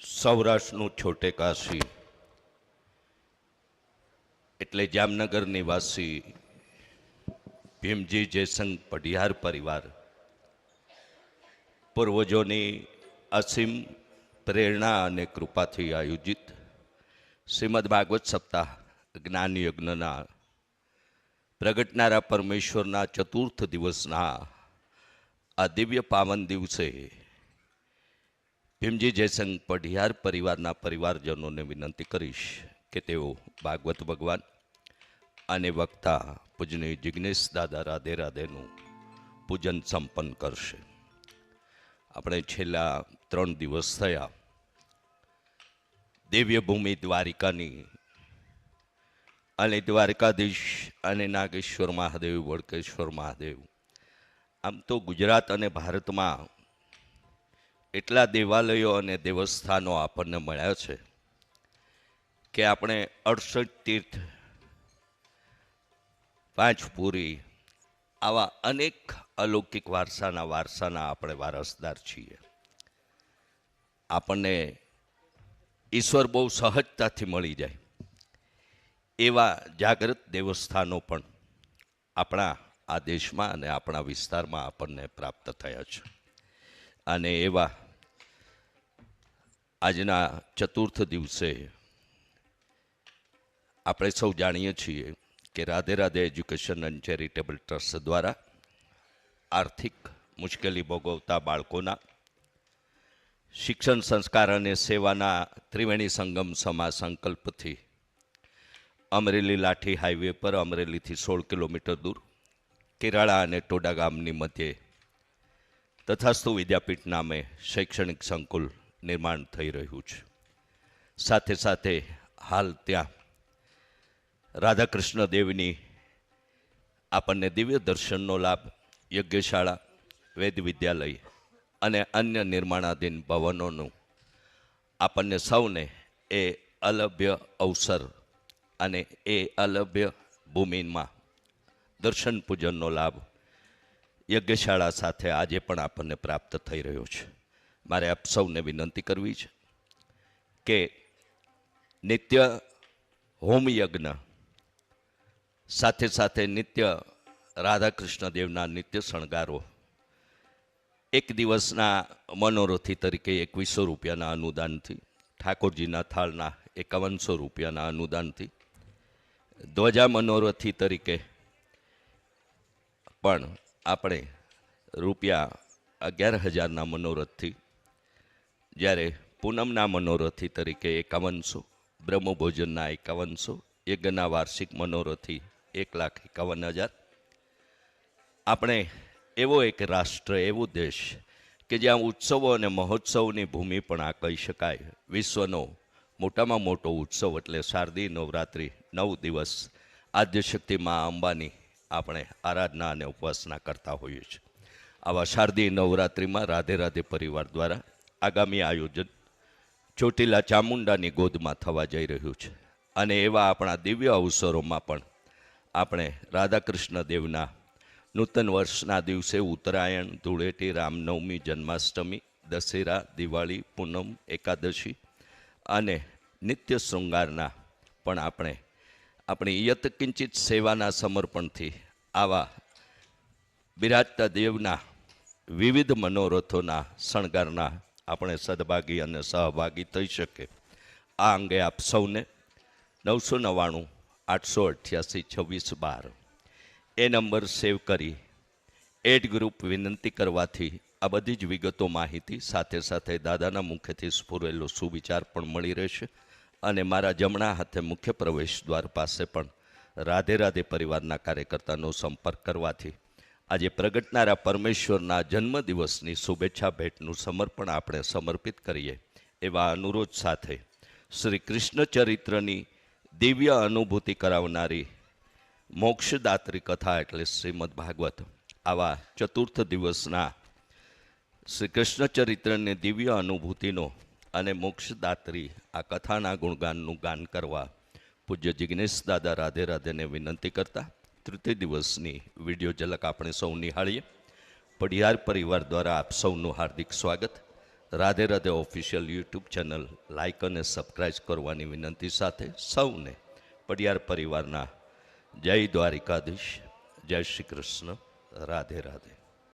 સૌરાષ્ટ્રનું છોટે કાશી. એટલે જામનગર નિવાસી ભીમજી જયસંગ પઢિયાર પરિવાર. પૂર્વજોની અસીમ પ્રેરણા અને કૃપાથી આયોજિત શ્રીમદ ભાગવત સપ્તાહ જ્ઞાન યજ્ઞના પ્રગટનારા પરમેશ્વરના ચતુર્થ દિવસના આ દિવ્ય પાવન દિવસે ભીમજી જયસંગ પઢિયાર પરિવારના પરિવારજનોને વિનંતી કરીશ કે તેઓ ભાગવત ભગવાન અને વક્તા પૂજનીય જિજ્ઞેશ દાદા રાધે રાધેનું પૂજન સંપન્ન કરશે. આપણે છેલ્લા ત્રણ દિવસ થયા. દિવ્ય ભૂમિ દ્વારિકાની અને દ્વારકાધીશ અને નાગેશ્વર મહાદેવ વડકેશ્વર મહાદેવ આમ તો ગુજરાત અને ભારતમાં એટલા દેવાલયો અને દેવસ્થાનો આપણને મળ્યા છે કે આપણે અડસઠ તીર્થ પાંચ પૂરી આવા અનેક અલૌકિક વારસાના વારસાના આપણે વારસદાર છીએ. આપણને ઈશ્વર બહુ સહજતાથી મળી જાય. એવા જાગૃત દેવસ્થાનો પણ આપણા આ દેશમાં અને આપણા વિસ્તારમાં આપણને પ્રાપ્ત થયા છે. અને એવા આજના ચતુર્થ દિવસે આપણે સૌ જાણીએ છીએ કે Radhe Radhe education and charitable trust દ્વારા આર્થિક મુશ્કેલી ભોગવતા બાળકોના શિક્ષણ સંસ્કાર અને સેવાના ત્રિવેણી સંગમ સમા સંકલ્પથી અમરેલી લાઠી હાઈવે પર અમરેલીથી સોળ કિલોમીટર દૂર કેરાળા અને ટોડા ગામની મધ્યે તથાસ્તુ વિદ્યાપીઠ નામે શૈક્ષણિક સંકુલ નિર્માણ થઈ રહ્યું છે. સાથે સાથે હાલ ત્યાં રાધાકૃષ્ણ દેવની આપણને દિવ્ય દર્શનનો લાભ, યજ્ઞશાળા, વેદ વિદ્યાલય અને અન્ય નિર્માણાધીન ભવનોનું આપણને સૌને એ અલભ્ય અવસર અને એ અલભ્ય ભૂમિમાં દર્શન પૂજનનો લાભ યજ્ઞશાળા સાથે આજે પણ આપણને પ્રાપ્ત થઈ રહ્યો છે. મારે આપ સૌને વિનંતી કરવી છે કે નિત્ય હોમ યજ્ઞ સાથે સાથે નિત્ય રાધાકૃષ્ણ દેવના નિત્ય શણગારો એક દિવસના મનોરથી તરીકે એકવીસો રૂપિયાના અનુદાનથી, ઠાકોરજીના થાળના એકાવનસો રૂપિયાના અનુદાનથી, ધ્વજા મનોરથી તરીકે પણ આપણે રૂપિયા અગિયાર હજારના મનોરથથી, જ્યારે પૂનમના મનોરથી તરીકે એકાવનસો બ્રહ્મભોજનના એકાવનસો યજ્ઞના વાર્ષિક મનોરથી એક લાખ એકાવન હજાર. આપણે એવો એક રાષ્ટ્ર, એવો દેશ કે જ્યાં ઉત્સવો અને મહોત્સવની ભૂમિ પણ આ કહી શકાય. વિશ્વનો મોટામાં મોટો ઉત્સવ એટલે શારદીય નવરાત્રિ, નવ દિવસ. આદ્યશક્તિ મા અંબાની આપણે આરાધના અને ઉપાસના કરતા હોઈએ છીએ. આવા શારદીય નવરાત્રિમાં રાધે રાધે પરિવાર દ્વારા આગામી આયોજન ચોટીલા ચામુંડાની ગોદમાં થવા જઈ રહ્યું છે. અને એવા આપણા દિવ્ય અવસરોમાં પણ આપણે રાધાકૃષ્ણ દેવના નૂતન વર્ષના દિવસે ઉત્તરાયણ, ધૂળેટી, રામનવમી, જન્માષ્ટમી, દશેરા, દિવાળી, પૂનમ, એકાદશી અને નિત્ય શૃંગારના પણ આપણે આપણી યત કિંચિત સેવાના સમર્પણથી આવા બિરાજતા દેવના વિવિધ મનોરથોના શણગારના આપણે સદભાગી અને સહભાગી થઈ શકે. આ અંગે આપ સૌને નવસો નવ્વાણું, આઠસો અઠ્યાસી, છવ્વીસ બાર એ નંબર સેવ કરી એડ ગ્રુપ વિનંતી કરવાથી આ બધી જ વિગતો માહિતી સાથે સાથે દાદાના મુખેથી સ્ફુરેલો સુવિચાર પણ મળી રહેશે. અને મારા જમણા હાથે મુખ્ય પ્રવેશ દ્વાર પાસે પણ રાધે રાધે પરિવારના કાર્યકર્તાનો સંપર્ક કરવાથી આજે પ્રગટનારા પરમેશ્વરના જન્મદિવસની શુભેચ્છા ભેટનું સમર્પણ આપણે સમર્પિત કરીએ એવા અનુરોધ સાથે શ્રી કૃષ્ણ ચરિત્રની દિવ્ય અનુભૂતિ કરાવનારી મોક્ષદાત્રી કથા એટલે શ્રીમદ ભાગવત આવા ચતુર્થ દિવસના શ્રી કૃષ્ણ ચરિત્રની દિવ્ય અનુભૂતિનો અને મોક્ષદાત્રી આ કથાના ગુણગાનનું ગાન કરવા પૂજ્ય જિજ્ઞેશ દાદા રાધે રાધેને વિનંતી કરતા તૃતીય દિવસની વીડિયો ઝલક આપણે સૌ નિહાળીએ. પડિયાર પરિવાર દ્વારા આપ સૌનું હાર્દિક સ્વાગત. Radhe Radhe official YouTube channel like અને સબસ્ક્રાઈબ કરવાની વિનંતી સાથે સૌને પડિયાર પરિવારના જય દ્વારિકાધીશ. જય શ્રી કૃષ્ણ. રાધે રાધે.